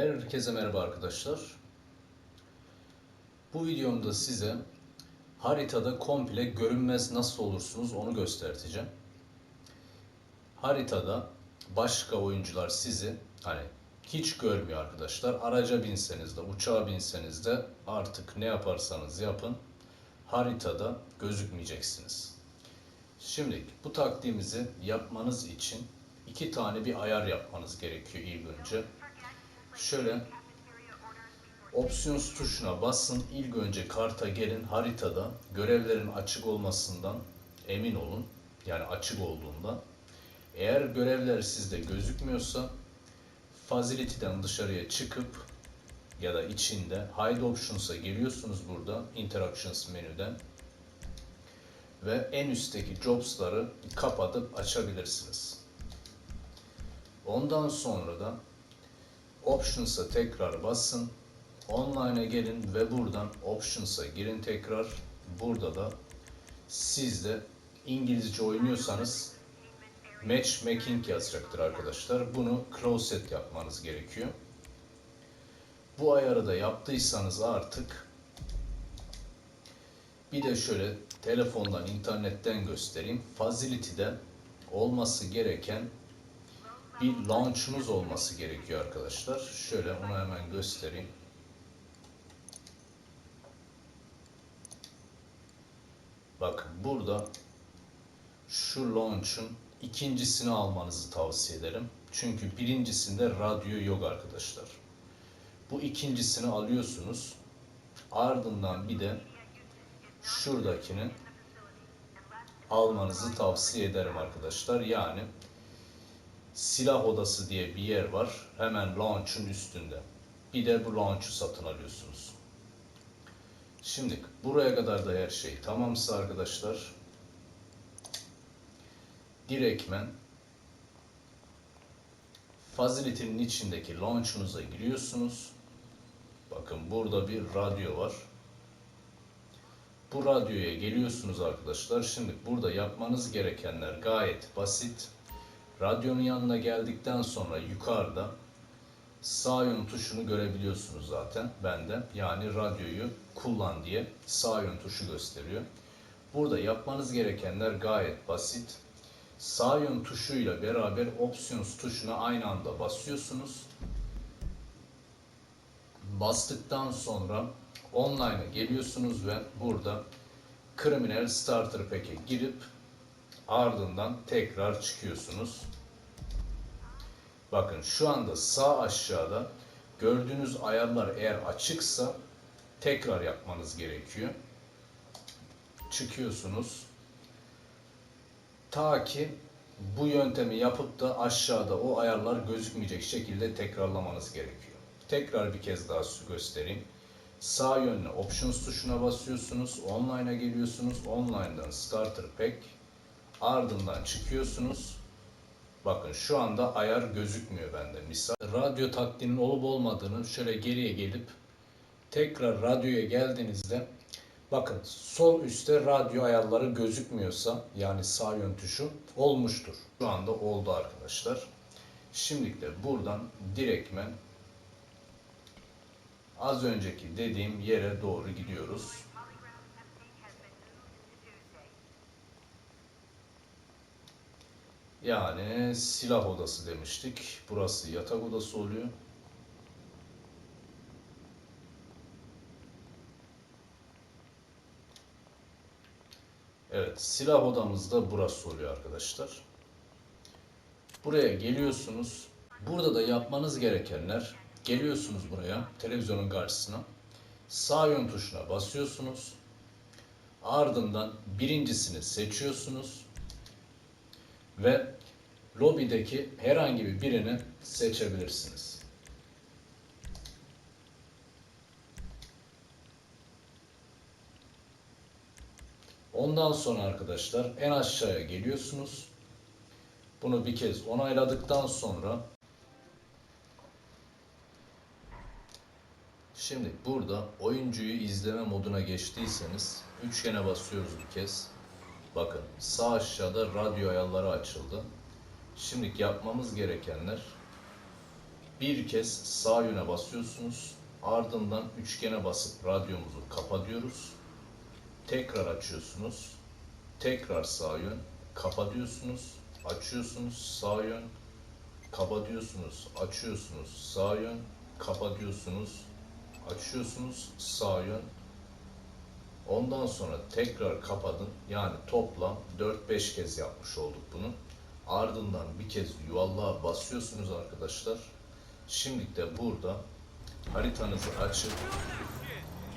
Herkese merhaba arkadaşlar. Bu videomda size haritada komple görünmez nasıl olursunuz onu göstereceğim. Haritada başka oyuncular sizi hani hiç görmüyor arkadaşlar. Araca binseniz de, uçağa binseniz de artık ne yaparsanız yapın haritada gözükmeyeceksiniz. Şimdi bu taktiğimizi yapmanız için iki tane bir ayar yapmanız gerekiyor ilk önce. Şöyle Options tuşuna basın. İlk önce karta gelin. Haritada görevlerin açık olmasından emin olun. Yani açık olduğunda. Eğer görevler sizde gözükmüyorsa Facility'den dışarıya çıkıp ya da içinde Hide Options'a geliyorsunuz burada Interactions menüden ve en üstteki Jobs'ları kapatıp açabilirsiniz. Ondan sonra da Options'a tekrar basın. Online'a gelin ve buradan Options'a girin tekrar. Burada da siz de İngilizce oynuyorsanız Matchmaking yazacaktır arkadaşlar. Bunu closet yapmanız gerekiyor. Bu ayarı da yaptıysanız artık bir de şöyle telefondan, internetten göstereyim. Facility'de olması gereken bir launch'unuz olması gerekiyor arkadaşlar. Şöyle onu hemen göstereyim. Bakın burada şu launch'un ikincisini almanızı tavsiye ederim. Çünkü birincisinde radyo yok arkadaşlar. Bu ikincisini alıyorsunuz. Ardından bir de şuradakini almanızı tavsiye ederim arkadaşlar. Yani silah odası diye bir yer var. Hemen launch'un üstünde. Bir de bu launch'u satın alıyorsunuz. Şimdi buraya kadar da her şey tamamsa arkadaşlar direktmen Facility'nin içindeki launch'unuza giriyorsunuz. Bakın burada bir radyo var. Bu radyoya geliyorsunuz arkadaşlar. Şimdi burada yapmanız gerekenler gayet basit. Radyonun yanına geldikten sonra yukarıda sağ yön tuşunu görebiliyorsunuz zaten bende. Yani radyoyu kullan diye sağ yön tuşu gösteriyor. Burada yapmanız gerekenler gayet basit. Sağ yön tuşuyla beraber Options tuşuna aynı anda basıyorsunuz. Bastıktan sonra online'a geliyorsunuz ve burada Criminal Starter Pack'e girip ardından tekrar çıkıyorsunuz. Bakın şu anda sağ aşağıda gördüğünüz ayarlar eğer açıksa tekrar yapmanız gerekiyor. Çıkıyorsunuz. Ta ki bu yöntemi yapıp da aşağıda o ayarlar gözükmeyecek şekilde tekrarlamanız gerekiyor. Tekrar bir kez daha göstereyim. Sağ yönlü Options tuşuna basıyorsunuz. Online'a geliyorsunuz. Online'dan Starter Pack. Ardından çıkıyorsunuz. Bakın şu anda ayar gözükmüyor bende. Misal radyo taktiğinin olup olmadığını şöyle geriye gelip tekrar radyoya geldiğinizde bakın sol üstte radyo ayarları gözükmüyorsa yani sağ yön tuşu olmuştur. Şu anda oldu arkadaşlar. Şimdi de buradan direktmen az önceki dediğim yere doğru gidiyoruz. Yani silah odası demiştik. Burası yatak odası oluyor. Evet, silah odamız da burası oluyor arkadaşlar. Buraya geliyorsunuz. Burada da yapmanız gerekenler geliyorsunuz buraya televizyonun karşısına. Sağ yön tuşuna basıyorsunuz. Ardından birincisini seçiyorsunuz ve lobideki herhangi bir birini seçebilirsiniz. Ondan sonra arkadaşlar en aşağıya geliyorsunuz. Bunu bir kez onayladıktan sonra Şimdi burada oyuncuyu izleme moduna geçtiyseniz üçgene basıyoruz bir kez. Bakın sağ aşağıda radyo ayarları açıldı. Şimdi yapmamız gerekenler Bir kez sağ yöne basıyorsunuz. Ardından üçgene basıp radyomuzu kapatıyoruz. Tekrar açıyorsunuz. Tekrar sağ yön. Kapatıyorsunuz. Açıyorsunuz. Sağ yön. Kapatıyorsunuz. Açıyorsunuz. Sağ yön. Kapatıyorsunuz. Açıyorsunuz. Sağ yön. Ondan sonra tekrar kapatın. Yani toplam 4-5 kez yapmış olduk bunu. Ardından bir kez yuvarlığa basıyorsunuz arkadaşlar. Şimdi de burada haritanızı açıp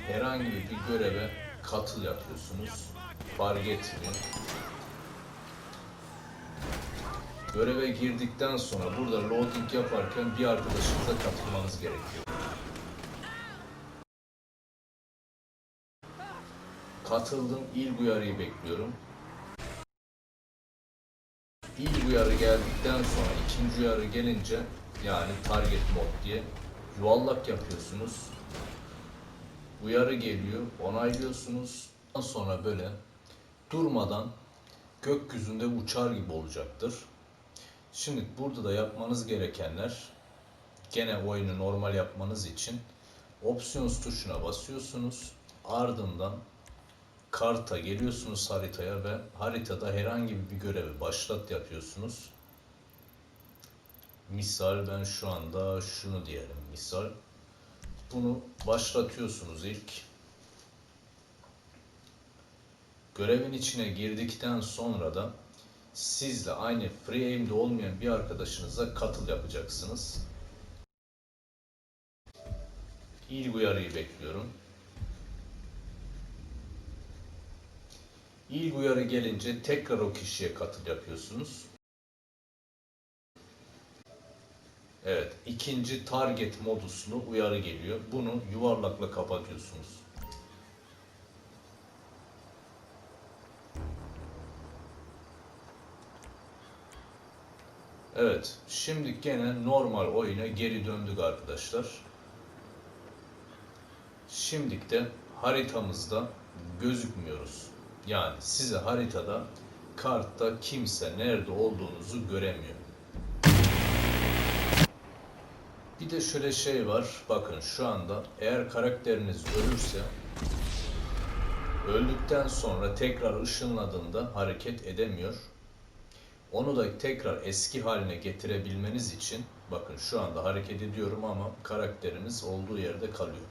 herhangi bir göreve katıl yapıyorsunuz. Fark etmiyor. Göreve girdikten sonra burada loading yaparken bir arkadaşınıza katılmanız gerekiyor. Katıldım. İlk uyarıyı bekliyorum. İlk uyarı geldikten sonra ikinci uyarı gelince yani target mod diye yuvarlak yapıyorsunuz. Uyarı geliyor, onaylıyorsunuz. Ondan sonra böyle durmadan gökyüzünde uçar gibi olacaktır. Şimdi burada da yapmanız gerekenler gene oyunu normal yapmanız için opsiyons tuşuna basıyorsunuz. Ardından karta geliyorsunuz haritaya ve haritada herhangi bir görevi başlat yapıyorsunuz. Misal ben şu anda şunu diyelim misal. Bunu başlatıyorsunuz ilk. Görevin içine girdikten sonra da sizle aynı free aim'de olmayan bir arkadaşınıza katıl yapacaksınız. İlk uyarıyı bekliyorum. İlk uyarı gelince tekrar o kişiye katıl yapıyorsunuz. Evet, ikinci target moduslu uyarı geliyor. Bunu yuvarlakla kapatıyorsunuz. Evet, şimdi gene normal oyuna geri döndük arkadaşlar. Şimdilik de haritamızda gözükmüyoruz. Yani size haritada kartta kimse nerede olduğunuzu göremiyor. Bir de şöyle şey var. Bakın şu anda eğer karakteriniz ölürse öldükten sonra tekrar ışınladığında hareket edemiyor. Onu da tekrar eski haline getirebilmeniz için bakın şu anda hareket ediyorum ama karakterimiz olduğu yerde kalıyor.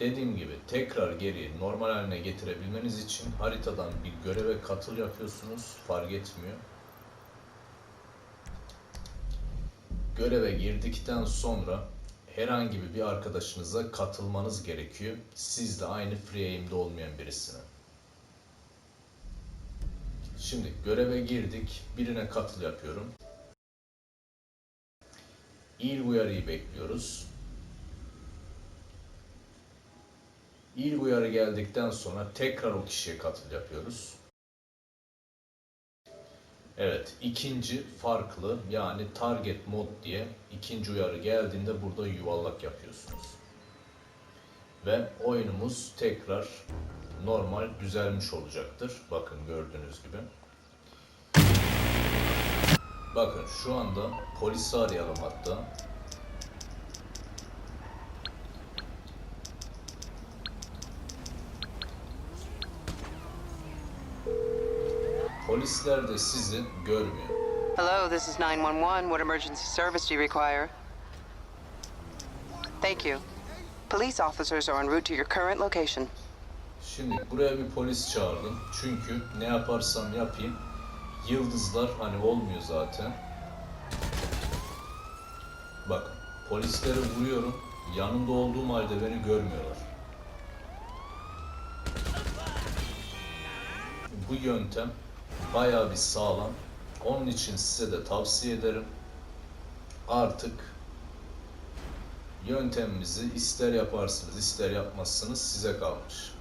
Dediğim gibi tekrar geri normal haline getirebilmeniz için haritadan bir göreve katıl yapıyorsunuz. Fark etmiyor. Göreve girdikten sonra herhangi bir arkadaşınıza katılmanız gerekiyor. Siz de aynı free aim'de olmayan birisine. Şimdi göreve girdik. Birine katıl yapıyorum. İlk uyarıyı bekliyoruz. İlk uyarı geldikten sonra tekrar o kişiye katıl yapıyoruz. Evet, ikinci farklı yani target mod diye ikinci uyarı geldiğinde burada yuvarlak yapıyorsunuz. Ve oyunumuz tekrar normal düzelmiş olacaktır. Bakın gördüğünüz gibi. Bakın şu anda polisi arayalım hatta. Polisler de sizi görmüyor. Hello, this is 911. What emergency service do you require? Thank you. Police officers are en route to your current location. Şimdi buraya bir polis çağırdım. Çünkü ne yaparsam yapayım yıldızlar hani olmuyor zaten. Bakın polisleri vuruyorum. Yanında olduğum halde beni görmüyorlar. Bu yöntem bayağı bir sağlam. Onun için size de tavsiye ederim. Artık yöntemimizi ister yaparsınız ister yapmazsınız size kalmış.